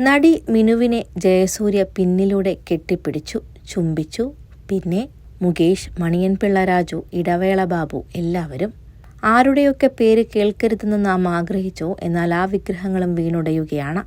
നടി മിനുവിനെ ജയസൂര്യ പിന്നിലൂടെ കെട്ടിപ്പിടിച്ചു ചുംബിച്ചു. പിന്നെ മുകേഷ് മണിയൻപിള്ള രാജു ഇടവേള ബാബു എല്ലാവരും ആരുടെയൊക്കെ പേര് കേൾക്കരുതെന്ന് നാം ആഗ്രഹിച്ചോ എന്നാൽ ആ വിഗ്രഹങ്ങളും വീണുടയുകയാണ്.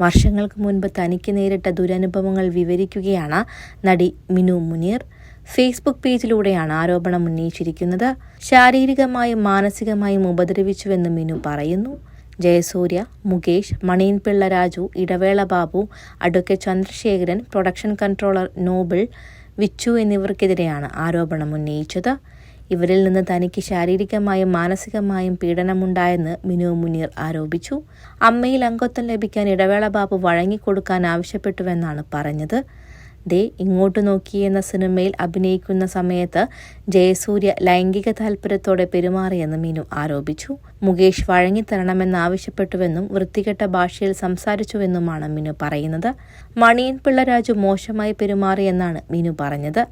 വർഷങ്ങൾക്ക് മുൻപ് തനിക്ക് നേരിട്ട ദുരനുഭവങ്ങൾ വിവരിക്കുകയാണ് നടി മിനു മുനീർ. ഫേസ്ബുക്ക് പേജിലൂടെയാണ് ആരോപണം ഉന്നയിച്ചിരിക്കുന്നത്. ശാരീരികമായും മാനസികമായും ഉപദ്രവിച്ചുവെന്ന് മിനു പറയുന്നു. Jayasurya Mukesh Maniyanpilla Raju Idavela Babu advocate Chandrasekharan production controller Noble Vichu എന്നിവർക്കെതിരെയാണ് ആരോപണം ഉന്നയിച്ചത്. ഇവരിൽ നിന്ന് തനിക്ക് ശാരീരികമായും മാനസികമായും പീഡനമുണ്ടായെന്ന് മിനു മുനീർ ആരോപിച്ചു. അമ്മയിൽ അംഗത്വം ലഭിക്കാൻ ഇടവേള ബാബു വഴങ്ങിക്കൊടുക്കാൻ ആവശ്യപ്പെട്ടുവെന്നാണ് പറഞ്ഞത്. ദേ ഇങ്ങോട്ട് നോക്കി എന്ന സിനിമയിൽ അഭിനയിക്കുന്ന സമയത്ത് ജയസൂര്യ ലൈംഗിക താൽപര്യത്തോടെ പെരുമാറിയെന്ന് മീനു ആരോപിച്ചു. മുകേഷ് വഴങ്ങിത്തരണമെന്നാവശ്യപ്പെട്ടുവെന്നും വൃത്തികെട്ട ഭാഷയിൽ സംസാരിച്ചുവെന്നുമാണ് മീനു പറയുന്നത്. മണിയൻ പിള്ളരാജു മോശമായി പെരുമാറിയെന്നാണ് മീനു പറഞ്ഞത്.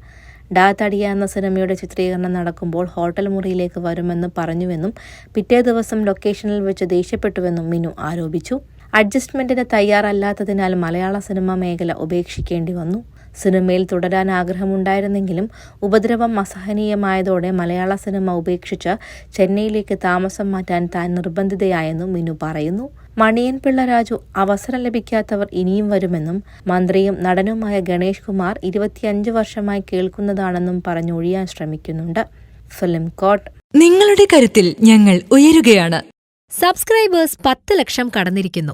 ഡാ തടിയ എന്ന സിനിമയുടെ ചിത്രീകരണം നടക്കുമ്പോൾ ഹോട്ടൽ മുറിയിലേക്ക് വരുമെന്ന് പറഞ്ഞുവെന്നും പിറ്റേ ദിവസം ലൊക്കേഷനിൽ വെച്ച് ദേഷ്യപ്പെട്ടുവെന്നും മീനു ആരോപിച്ചു. അഡ്ജസ്റ്റ്മെന്റിന് തയ്യാറല്ലാത്തതിനാൽ മലയാള സിനിമാ മേഖല ഉപേക്ഷിക്കേണ്ടി വന്നു. സിനിമയിൽ തുടരാൻ ആഗ്രഹമുണ്ടായിരുന്നെങ്കിലും ഉപദ്രവം അസഹനീയമായതോടെ മലയാള സിനിമ ഉപേക്ഷിച്ച് ചെന്നൈയിലേക്ക് താമസം മാറ്റാൻ താൻ നിർബന്ധിതയായെന്നും മിനു പറയുന്നു. മണിയൻ പിള്ള രാജു അവസരം ലഭിക്കാത്തവർ ഇനിയും വരുമെന്നും മന്ത്രിയും നടനുമായ ഗണേഷ് കുമാർ ഇരുപത്തിയഞ്ച് വർഷമായി കേൾക്കുന്നതാണെന്നും പറഞ്ഞൊഴിയാൻ ശ്രമിക്കുന്നുണ്ട്. ഫിലിം കോട്ട്. നിങ്ങളുടെ കരുത്തിൽ ഞങ്ങൾ ഉയരുകയാണ്. സബ്സ്ക്രൈബേഴ്സ് പത്ത് ലക്ഷം കടന്നിരിക്കുന്നു.